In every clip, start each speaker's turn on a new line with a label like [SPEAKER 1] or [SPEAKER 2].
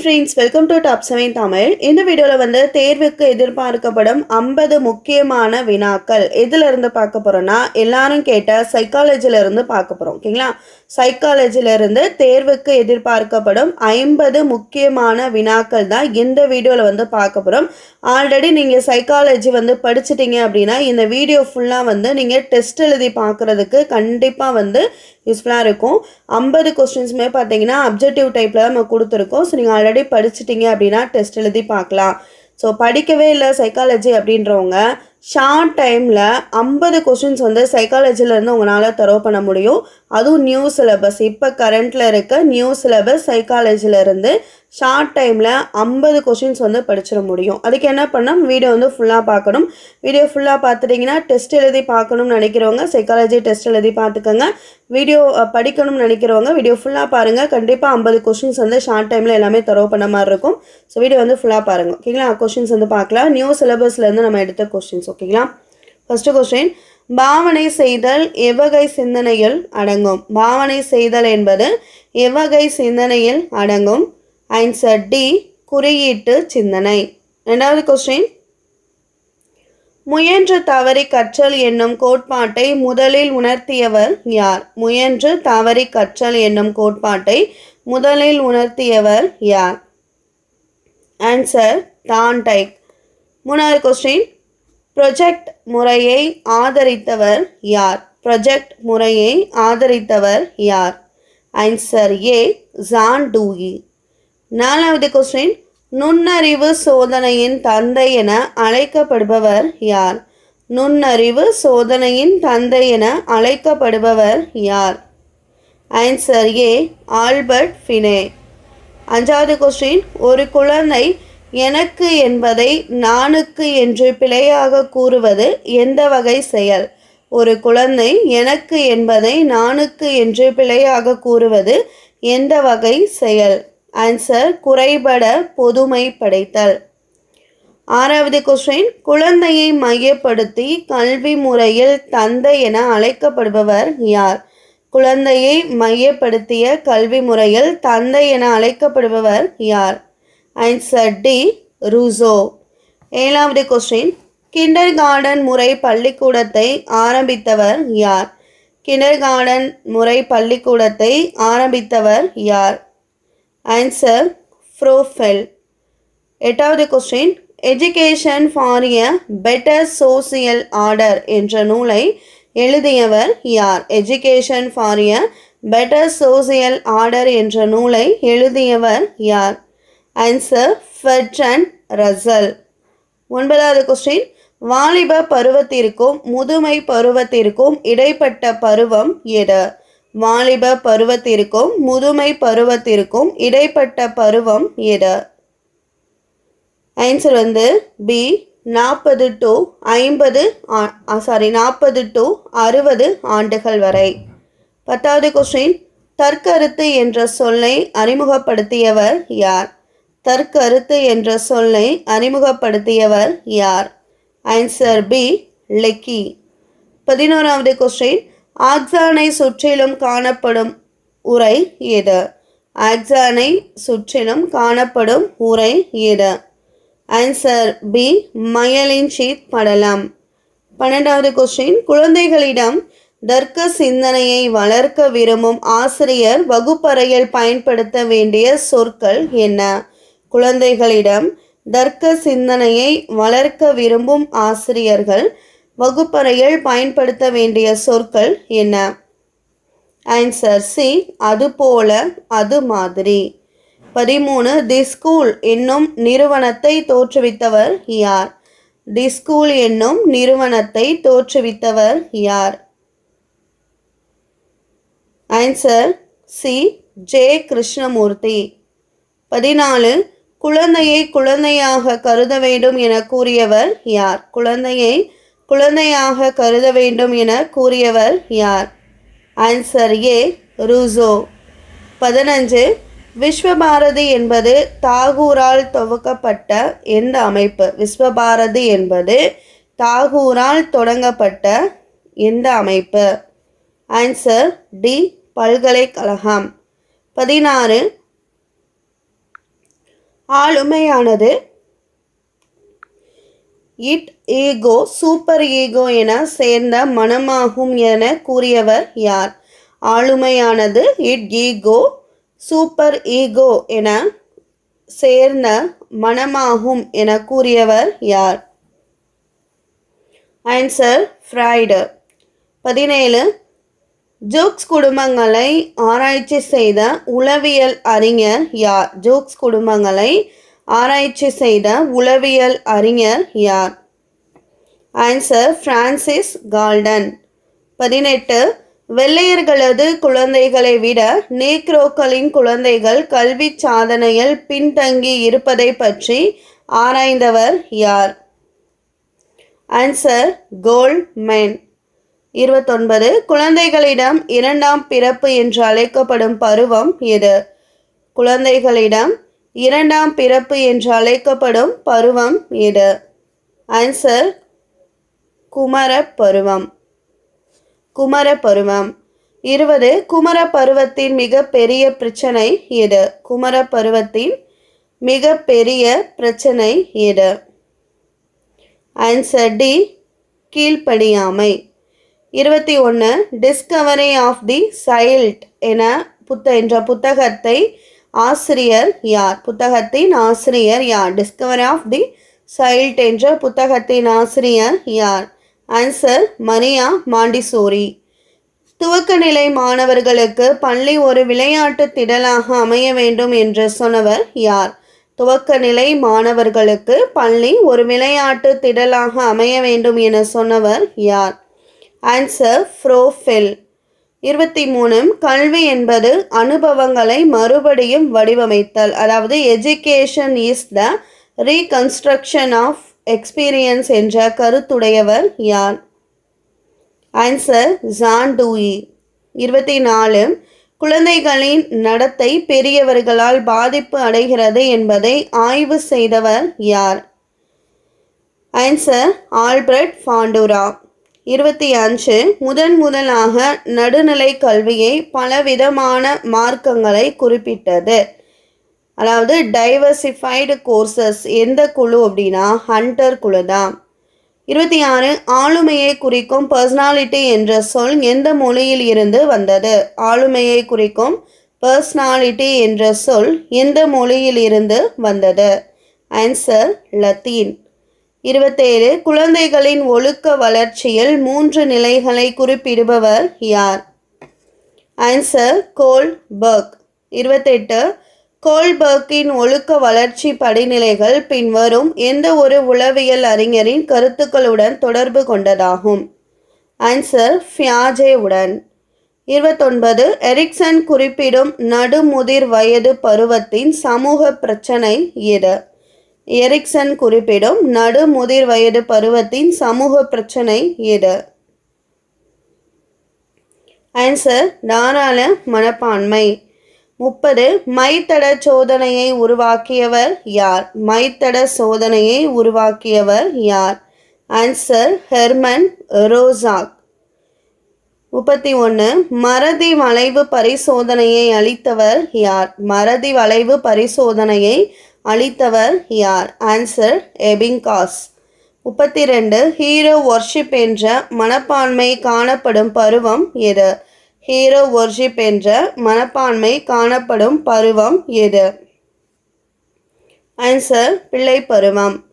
[SPEAKER 1] Friends welcome to top seven Tamil இந்த வீடியோவில் வந்து தேர்வுக்கு எதிர்பார்க்கப்படும் ஐம்பது முக்கியமான வினாக்கள். எதுல இருந்து பார்க்க போறோம்னா எல்லாரும் கேட்ட சைக்காலஜில இருந்து பார்க்க போறோம். ஓகேங்களா? சைக்காலஜில இருந்து தேர்வுக்கு எதிர்பார்க்கப்படும் ஐம்பது முக்கியமான வினாக்கள் தான் இந்த வீடியோவில் வந்து பார்க்க போகிறோம் ஆல்ரெடி நீங்கள் சைக்காலஜி வந்து படிச்சிட்டிங்க அப்படின்னா இந்த வீடியோ ஃபுல்லாக வந்து நீங்கள் டெஸ்ட் எழுதி பார்க்குறதுக்கு கண்டிப்பாக வந்து யூஸ்ஃபுல்லாக இருக்கும். ஐம்பது கொஸ்டின்ஸுமே பார்த்தீங்கன்னா அப்ஜெக்டிவ் டைப்பில் தான் நம்ம கொடுத்துருக்கோம். ஸோ நீங்கள் ஆல்ரெடி படிச்சிட்டிங்க அப்படின்னா டெஸ்ட் எழுதி பார்க்கலாம். ஸோ படிக்கவே இல்லை சைக்காலஜி அப்படின்றவங்க ஷார்ட் டைமில் ஐம்பது கொஷின்ஸ் வந்து சைக்காலஜிலேருந்து உங்களால் தரோ பண்ண முடியும். அதுவும் நியூ சிலபஸ் இப்போ கரண்ட்டில் இருக்க நியூ சிலபஸ் சைக்காலஜிலேருந்து ஷார்ட் டைமில் ஐம்பது கொஷின்ஸ் வந்து படிச்சிட முடியும். அதுக்கு என்ன பண்ணணும்? வீடியோ வந்து ஃபுல்லாக பார்க்கணும். வீடியோ ஃபுல்லாக பார்த்துட்டிங்கன்னா டெஸ்ட் எழுதி பார்க்கணும்னு நினைக்கிறவங்க சைக்காலஜி டெஸ்ட் எழுதி பார்த்துக்கோங்க. வீடியோ படிக்கணும்னு நினைக்கிறவங்க வீடியோ ஃபுல்லாக பாருங்கள் கண்டிப்பாக ஐம்பது கொஷின்ஸ் வந்து ஷார்ட் டைமில் எல்லாமே தரவு பண்ண மாதிரி இருக்கும். ஸோ வீடியோ வந்து ஃபுல்லாக பாருங்கள் ஓகேங்களா கொஷின்ஸ் வந்து பார்க்கலாம். நியூ சிலபஸ்லேருந்து நம்ம எடுத்த கொஷின்ஸ் ஓகேங்களா ஃபஸ்ட்டு கொஸ்டின் பாவனை செய்தல் எவ்வகை சிந்தனையில் அடங்கும். பாவனை செய்தல் என்பது எவ்வகை சிந்தனையில் அடங்கும். ஆன்சர் டி குறியீட்டு சிந்தனை. ரெண்டாவது கொஸ்டின் முயன்று தவறி கற்றல் என்னும் கோட்பாட்டை முதலில் உணர்த்தியவர் யார்? முயன்று தவறி கற்றல் என்னும் கோட்பாட்டை முதலில் உணர்த்தியவர் யார்? ஆன்சர் தான்டைக் மூணாவது கொஸ்டின் ப்ரொஜெக்ட் முறையை ஆதரித்தவர் யார்? ப்ரொஜெக்ட் முறையை ஆதரித்தவர் யார்? ஆன்சர் ஏ ஜான் டூயி நாலாவது கொஸ்டின் நுண்ணறிவு சோதனையின் தந்தை என அழைக்கப்படுபவர் யார்? நுண்ணறிவு சோதனையின் தந்தை என அழைக்கப்படுபவர் யார்? Answer A Albert Binet. அஞ்சாவது கொஸ்டின் ஒரு குழந்தை எனக்கு என்பதை நானுக்கு என்று பிழையாக கூறுவது எந்த வகை செயல்? ஒரு குழந்தை எனக்கு என்பதை நானுக்கு என்று பிழையாக கூறுவது எந்த வகை செயல்? ஆன்சர் குறைபட பொதுமை படைத்தல். ஆறாவது கொஸ்டின் குழந்தையை மையப்படுத்தி கல்வி முறையில் தந்தை என அழைக்கப்படுபவர் யார்? குழந்தையை மையப்படுத்திய கல்வி முறையில் தந்தை என அழைக்கப்படுபவர் யார்? ஆன்சர் டி ரூசோ ஏழாவது கொஸ்டின் கிண்டர் கார்டன் முறை பள்ளிக்கூடத்தை ஆரம்பித்தவர் யார்? கிண்டர் கார்டன் முறை பள்ளிக்கூடத்தை ஆரம்பித்தவர் யார்? ஆன்சர் ஃப்ரோஃபெல் எட்டாவது question education for a better social order என்ற நூலை எழுதியவர் யார்? Education for a better social order என்ற நூலை எழுதியவர் யார்? ஆன்சர் ஃபெட்ரன் ரசல் ஒன்பதாவது கொஸ்டின் வாலிப பருவத்திற்கும் முதுமை பருவத்திற்கும் இடைப்பட்ட பருவம் எது? வாலிப பருவத்திற்கும் முதுமை பருவத்திற்கும் இடைப்பட்ட பருவம் எது? ஆன்சர் வந்து பி நாற்பது டு ஐம்பது சாரி நாற்பது டு அறுபது ஆண்டுகள் வரை. பத்தாவது கொஸ்டின் தற்கருத்து என்ற சொல்லை அறிமுகப்படுத்தியவர் யார்? தற்கருத்து என்ற சொல்லை அறிமுகப்படுத்தியவர் யார்? ஆன்சர் பி லெக்கி பதினோராவது கொஸ்டின் ஆக்சானை சுற்றிலும் காணப்படும் உரை எது? ஆக்சானை சுற்றிலும் காணப்படும் உரை எது? ஆன்சர் பி மயலின் ஷீட் படலம். பன்னெண்டாவது கொஸ்டின் குழந்தைகளிடம் தர்க்க சிந்தனையை வளர்க்க விரும்பும் ஆசிரியர் வகுப்பறையில் பயன்படுத்த வேண்டிய சொற்கள் என்ன? குழந்தைகளிடம் தர்க்க சிந்தனையை வளர்க்க விரும்பும் ஆசிரியர்கள் வகுப்பறையில் பயன்படுத்த வேண்டிய சொற்கள் என்ன? ஆன்சர் சி அது போல அது மாதிரி. பதிமூணு தி ஸ்கூல் என்னும் நிறுவனத்தை தோற்றுவித்தவர் யார்? தி ஸ்கூல் என்னும் நிறுவனத்தை தோற்றுவித்தவர் யார்? Answer C J Krishnamurthy. பதினாலு குழந்தையை குழந்தையாக கருத வேண்டும் என கூறியவர் யார்? குழந்தையை குழந்தையாக கருத வேண்டும் என கூறியவர் யார்? ஆன்சர் ஏ ரூசோ பதினஞ்சு விஸ்வபாரதி என்பது தாகூரால் துவக்கப்பட்ட எந்த அமைப்பு? விஸ்வபாரதி என்பது தாகூரால் தொடங்கப்பட்ட எந்த அமைப்பு? ஆன்சர் டி பல்கலைக்கழகம். பதினாறு ஆளுமையானது இட் ஈகோ சூப்பர் ஈகோ என சேர்ந்த மனமாகும் என கூறியவர் யார்? ஆளுமையானது இட் ஈகோ சூப்பர் ஈகோ என சேர்ந்த மனமாகும் என கூறியவர் யார்? ஆன்சர் ஃப்ரைடு பதினேழு ஜோக்ஸ் குடும்பங்களை ஆராய்ச்சி செய்த உளவியல் அறிஞர் யார்? ஜோக்ஸ் குடும்பங்களை ஆராய்ச்சி செய்த உளவியல் அறிஞர் யார்? ஆன்சர் பிரான்சிஸ் கால்டன் பதினெட்டு வெள்ளையர்களது குழந்தைகளை விட நீக்ரோக்களின் குழந்தைகள் கல்வி சாதனையில் பின்தங்கி இருப்பதை பற்றி ஆராய்ந்தவர் யார்? ஆன்சர் கோல்ட்மேன் இருபத்தொன்பது குழந்தைகளிடம் இரண்டாம் பிறப்பு என்று அழைக்கப்படும் பருவம் எது? குழந்தைகளிடம் இரண்டாம் பிறப்பு என்று அழைக்கப்படும் பருவம் எது ஆன்சர் குமர பருவம். குமர பருவம். இருபது குமர பருவத்தின் மிக பெரிய பிரச்சனை எது குமர பருவத்தின் மிக பெரிய பிரச்சனை எது ஆன்சர் டி கீழ்ப்படியாமை. இருபத்தி ஒன்று டிஸ்கவரி ஆஃப் தி சைல்ட் என புத்த என்ற புத்தகத்தை ஆசிரியர் யார்? புத்தகத்தின் ஆசிரியர் யார்? டிஸ்கவரி ஆஃப் தி சைல்ட் என்ற புத்தகத்தின் ஆசிரியர் யார்? Answer Maria Montessori. துவக்கநிலை மாணவர்களுக்கு பள்ளி ஒரு விளையாட்டு திடலாக அமைய வேண்டும் என்று சொன்னவர் யார்? துவக்கநிலை மாணவர்களுக்கு பள்ளி ஒரு விளையாட்டு திடலாக அமைய வேண்டும் என சொன்னவர் யார்? ஆன்சர் ஃப்ரோஃபெல் இருபத்தி மூணு கல்வி என்பது அனுபவங்களை மறுபடியும் வடிவமைத்தல். அதாவது education is the reconstruction of experience என்ற கருத்துடையவர் யார்? ஆன்சர் ஜான் டூயி இருபத்தி நாலு குழந்தைகளின் நடத்தை பெரியவர்களால் பாதிப்பு அடைகிறது என்பதை ஆய்வு செய்தவர் யார்? ஆன்சர் ஆல்பர்ட் ஃபாண்டூரா இருபத்தி அஞ்சு முதன் முதலாக நடுநிலை கல்வியை பலவிதமான மார்க்கங்களை குறிப்பிட்டது. அதாவது டைவர்சிஃபைடு கோர்சஸ் எந்த குழு அப்படின்னா ஹண்டர் குழு தான். இருபத்தி ஆறு ஆளுமையை குறிக்கும் பர்சனாலிட்டி என்ற சொல் எந்த மொழியில் இருந்து வந்தது? ஆளுமையை குறிக்கும் பர்சனாலிட்டி என்ற சொல் எந்த மொழியில் இருந்து வந்தது? ஆன்சர் லத்தீன் இருபத்தேழு குழந்தைகளின் ஒழுக்க வளர்ச்சியில் மூன்று நிலைகளை குறிப்பிடுபவர் யார்? ஆன்சர் கோல்பர்க் இருபத்தெட்டு கோல்பர்க்கின் ஒழுக்க வளர்ச்சி படிநிலைகள் பின்வரும் எந்த ஒரு உளவியல் அறிஞரின் கருத்துக்களுடன் தொடர்பு கொண்டதாகும்? ஆன்சர் ஃபியாஜே உடன் இருபத்தொன்பது எரிக்சன் குறிப்பிடும் நடுமுதிர் வயது பருவத்தின் சமூக பிரச்சனை எது? எரிக்சன் குறிப்பிடும் நடுமுதிர் வயது பருவத்தின் சமூக பிரச்சனை எது? ஆன்சர் தாராள மனப்பான்மை. முப்பது மைத்தட சோதனையை உருவாக்கியவர் யார்? மைத்தட சோதனையை உருவாக்கியவர் யார்? Answer Hermann Rorschach. முப்பத்தி ஒன்று மறதி வளைவு பரிசோதனையை அளித்தவர் யார்? மறதி வளைவு பரிசோதனையை அளித்தவர் யார்? ஆன்சர் எபிங்காஸ் முப்பத்தி ரெண்டு ஹீரோ ஒர்ஷிப் என்ற மனப்பான்மை காணப்படும் பருவம் எது? ஹீரோ ஒர்ஷிப் என்ற மனப்பான்மை காணப்படும் பருவம் எது? ஆன்சர் பிள்ளை பருவம்.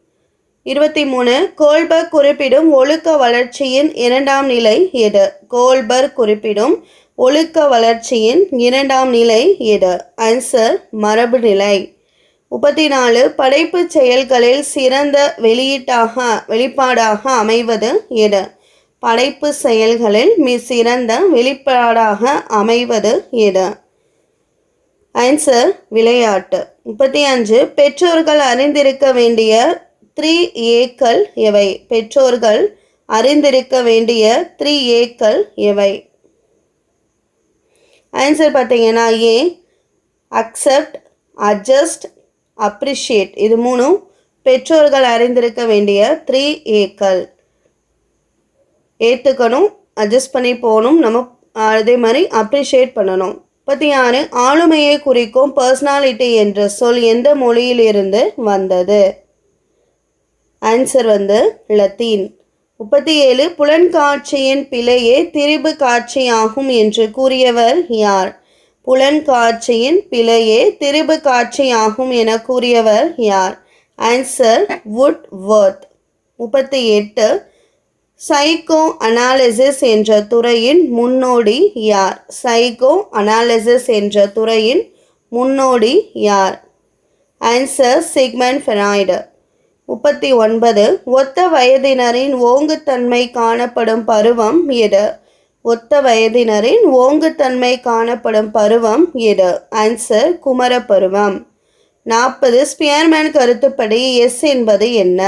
[SPEAKER 1] இருபத்தி மூணு கோல்பர்க் குறிப்பிடும் ஒழுக்க வளர்ச்சியின் இரண்டாம் நிலை எது? கோல்பர்க் குறிப்பிடும் ஒழுக்க வளர்ச்சியின் இரண்டாம் நிலை எது? ஆன்சர் மரபு நிலை முப்பத்தி நாலு படைப்பு செயல்களில் சிறந்த வெளியீட்டாக வெளிப்பாடாக அமைவது எது படைப்பு செயல்களில் மிக சிறந்த வெளிப்பாடாக அமைவது எது ஆன்சர் விளையாட்டு. முப்பத்தி அஞ்சு பெற்றோர்கள் அறிந்திருக்க வேண்டிய த்ரீ ஏக்கள் எவை? பெற்றோர்கள் அறிந்திருக்க வேண்டிய த்ரீ ஏக்கள் எவை? ஆன்சர் பார்த்தீங்கன்னா ஏ அக்செப்ட் அட்ஜஸ்ட் அப்ரிஷியேட் இது மூணும் பெற்றோர்கள் அறிந்திருக்க வேண்டிய த்ரீ ஏக்கள். ஏற்றுக்கணும் அட்ஜஸ்ட் பண்ணி போகணும் நம்ம அதே மாதிரி அப்ரிஷியேட் பண்ணணும். முப்பத்தி ஆறு ஆளுமையை குறிக்கும் பர்சனாலிட்டி என்ற சொல் எந்த மொழியிலிருந்து வந்தது? ஆன்சர் வந்து லத்தீன். முப்பத்தி ஏழு புலன்காட்சியின் பிழையே திரிபு காட்சியாகும் என்று கூறியவர் யார்? புலன்காட்சியின் பிழையே திரிபு காட்சியாகும் என கூறியவர் யார்? ஆன்சர் வுட் வர்த் முப்பத்தி எட்டு. சைக்கோ அனாலிசிஸ் என்ற துறையின் முன்னோடி யார்? சைக்கோ அனாலிசிஸ் என்ற துறையின் முன்னோடி யார்? ஆன்சர் சிக்மன் ஃபெனாய்டு முப்பத்தி ஒன்பது. ஒத்த வயதினரின் ஓங்குத்தன்மை காணப்படும் பருவம் எது? ஒத்த வயதினரின் ஓங்குத்தன்மை காணப்படும் பருவம் எது ஆன்சர் குமர பருவம். நாற்பது ஸ்பியர்மேன் கருத்துப்படி எஸ் என்பது என்ன?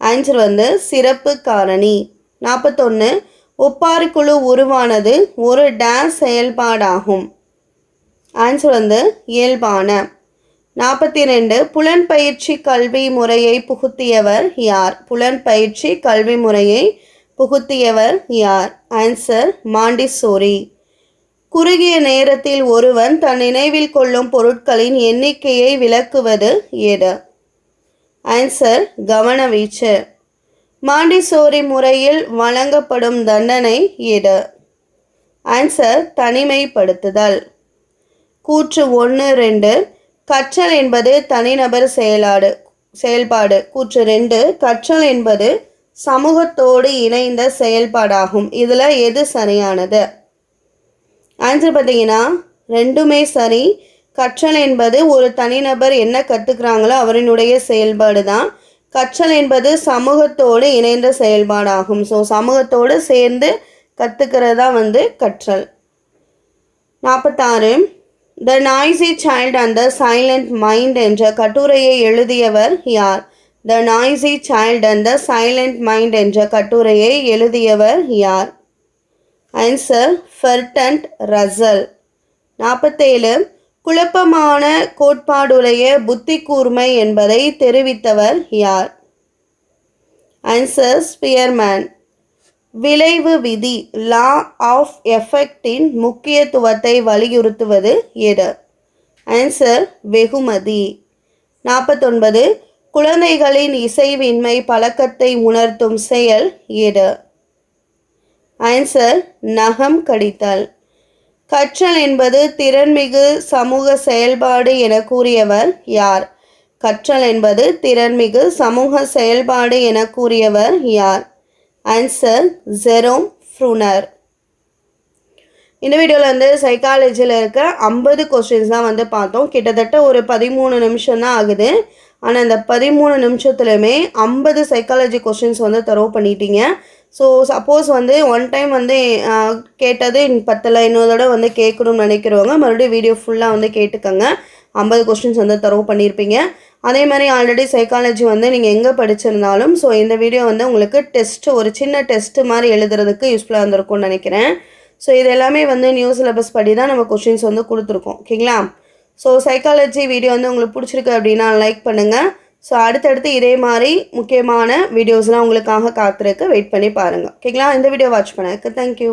[SPEAKER 1] ஆன்சர் வந்து சிறப்பு காரணி. நாற்பத்தொன்று ஒப்பாரி குழு உருவானது ஒரு டேஸ் செயல்பாடாகும். ஆன்சர் வந்து இயல்பான. நாற்பத்தி ரெண்டு புலன்பயிற்சி கல்வி முறையை புகுத்தியவர் யார்? புலன்பயிற்சி கல்வி முறையை புகுத்தியவர் யார்? ஆன்சர் மாண்டிசோரி குறுகிய நேரத்தில் ஒருவன் தன் நினைவில் கொள்ளும் பொருட்களின் எண்ணிக்கையை விளக்குவது எது? ஆன்சர் கவனவீச்சு. மாண்டிசோரி முறையில் வழங்கப்படும் தண்டனை எது? ஆன்சர் தனிமைப்படுத்துதல். கூற்று ஒன்று ரெண்டு. கற்றல் என்பது தனிநபர் செயலாடு செயல்பாடு. கூற்று ரெண்டு கற்றல் என்பது சமூகத்தோடு இணைந்த செயல்பாடாகும். இதில் எது சரியானது? ஆன்சர் பார்த்தீங்கன்னா ரெண்டுமே சரி. கற்றல் என்பது ஒரு தனிநபர் என்ன கற்றுக்கிறாங்களோ அவரினுடைய செயல்பாடு தான் கற்றல் என்பது சமூகத்தோடு இணைந்த செயல்பாடாகும். ஸோ சமூகத்தோடு சேர்ந்து கற்றுக்கிறது தான் வந்து கற்றல். நாற்பத்தாறு the noisy child and the silent mind என்ற கட்டுரையை எழுதியவர் யார்? The noisy child and the silent mind என்ற கட்டுரையை எழுதியவர் யார்? ஆன்சர் ஃபெர்டன்ட் ரசல் நாற்பத்தேழு. குழப்பமான கோட்பாடுடைய புத்தி கூர்மை என்பதை தெரிவித்தவர் யார்? ஆன்சர் ஸ்பியர்மேன் விளைவு விதி லா ஆஃப் எஃபெக்டின் முக்கியத்துவத்தை வலியுறுத்துவது எது? ஆன்சர் வெகுமதி. நாற்பத்தொன்பது. குழந்தைகளின் இசைவின்மை பழக்கத்தை உணர்த்தும் செயல் எது ஆன்சர் நகம் கடித்தல். கற்றல் என்பது திறன்மிகு சமூக செயல்பாடு என கூறியவர் யார்? கற்றல் என்பது திறன்மிகு சமூக செயல்பாடு என கூறியவர் யார்? Answer Jerome Bruner. இந்த வீடியோவில் வந்து சைக்காலஜியில் இருக்க ஐம்பது கொஸ்டின்ஸ் தான் வந்து பார்த்தோம். கிட்டத்தட்ட ஒரு பதிமூணு நிமிஷம் தான் ஆகுது. ஆனால் இந்த பதிமூணு நிமிஷத்துலையுமே ஐம்பது சைக்காலஜி கொஷின்ஸ் வந்து தரவு பண்ணிட்டீங்க. ஸோ சப்போஸ் வந்து ஒன் டைம் வந்து கேட்டது பத்தில் இன்னொரு தடவை வந்து கேட்கணும்னு நினைக்கிறவங்க மறுபடியும் வீடியோ ஃபுல்லாக வந்து கேட்டுக்கோங்க. ஐம்பது கொஸ்டின்ஸ் வந்து தரவு பண்ணியிருப்பீங்க அதே மாதிரி ஆல்ரெடி சைக்காலஜி வந்து நீங்கள் எங்கே படிச்சிருந்தாலும் ஸோ இந்த வீடியோ வந்து உங்களுக்கு டெஸ்ட் ஒரு சின்ன டெஸ்ட் மாதிரி எழுதுறதுக்கு யூஸ்ஃபுல்லாக இருந்திருக்கும்னு நினைக்கிறேன். ஸோ இது எல்லாமே வந்து நியூ சிலபஸ் படி தான் நம்ம கொஸ்டின்ஸ் வந்து கொடுத்துருக்கோம். ஓகேங்களா? ஸோ சைக்காலஜி வீடியோ வந்து உங்களுக்கு பிடிச்சிருக்கு அப்படின்னா லைக் பண்ணுங்கள் ஸோ அடுத்தடுத்து இதே மாதிரி முக்கியமான வீடியோஸ்லாம் உங்களுக்காக காத்திருக்கு. வெயிட் பண்ணி பாருங்கள் ஓகேங்களா இந்த வீடியோ வாட்ச் பண்ணதுக்கு தேங்க்யூ